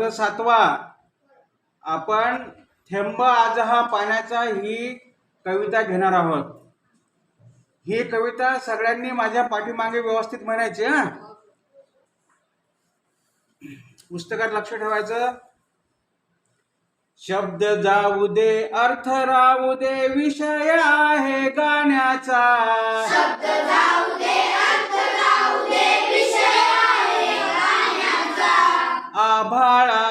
सातवा आपण थेंब आज हा पाण्याचा ही कविता घेणार आहोत. ही कविता सगळ्यांनी माझ्या पाठीमागे व्यवस्थित म्हणायची हा. पुस्तकात लक्ष ठेवायचं. शब्द जाऊ दे अर्थ राहू दे विषय आहे गाण्याचा.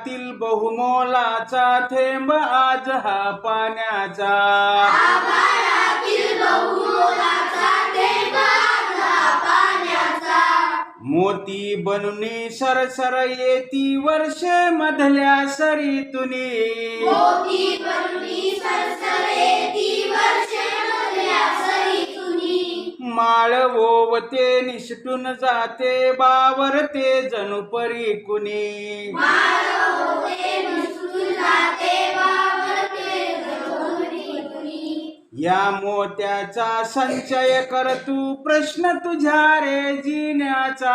आभाळातील बहुमोलाचा थेंब आज हा पाण्याचा. मोती बनून सरसर येती वर्ष मधल्या सरीतुनी. माळ ओवते निसटून जाते बावरते जणू परी कुणी या मोत्याचा संचय कर तू प्रश्न तुझ्या रे जिण्याचा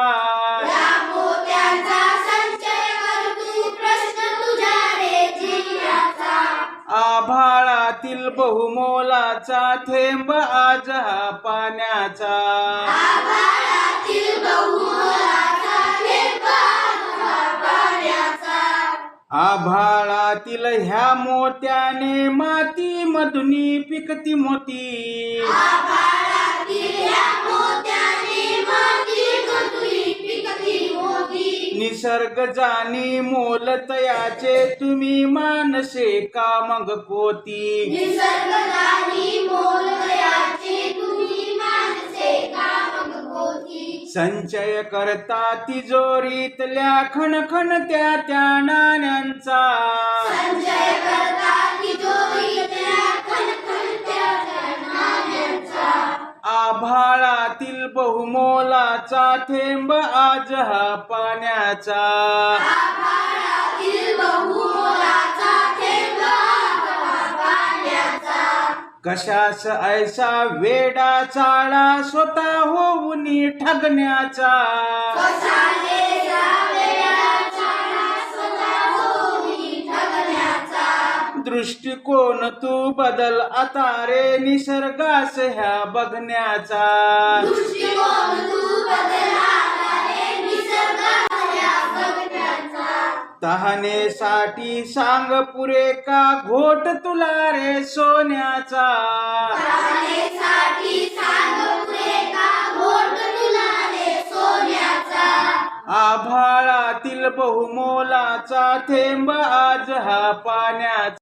आभाळातील बहुमोलाचा थेंब आज हा पाण्याचा. आभाळातील ह्या मोत्याने माती मधुनी पिकती मोती. निसर्ग जाणी मोल तयाचे तुम्ही मानसे का मग कोती? निसर्गदानी मोलयाचे संचय करता तिजोरीतल्या खणखण त्या त्या नाण्यांचा. संजय करता तिजोरीतल्या खणखणत्या नाण्यांचा. आभाळातील बहुमोलाचा थेंब आज हा पाण्याचा. कशास ऐसा वेडा चाळा स्वतः होऊन ठगण्याचा? ठगण्याचा दृष्टिकोन तू बदल आता रे निसर्गास ह्या बघण्याचा. तहानेसाठी सांग पुरे का घोट तुला रे सोन्याचा? प्राण्यासाठी सांग पुरे का घोट तुला रे सोन्याचा? आभाळातील बहुमोलाचा थेंब आज हा पाण्याचा.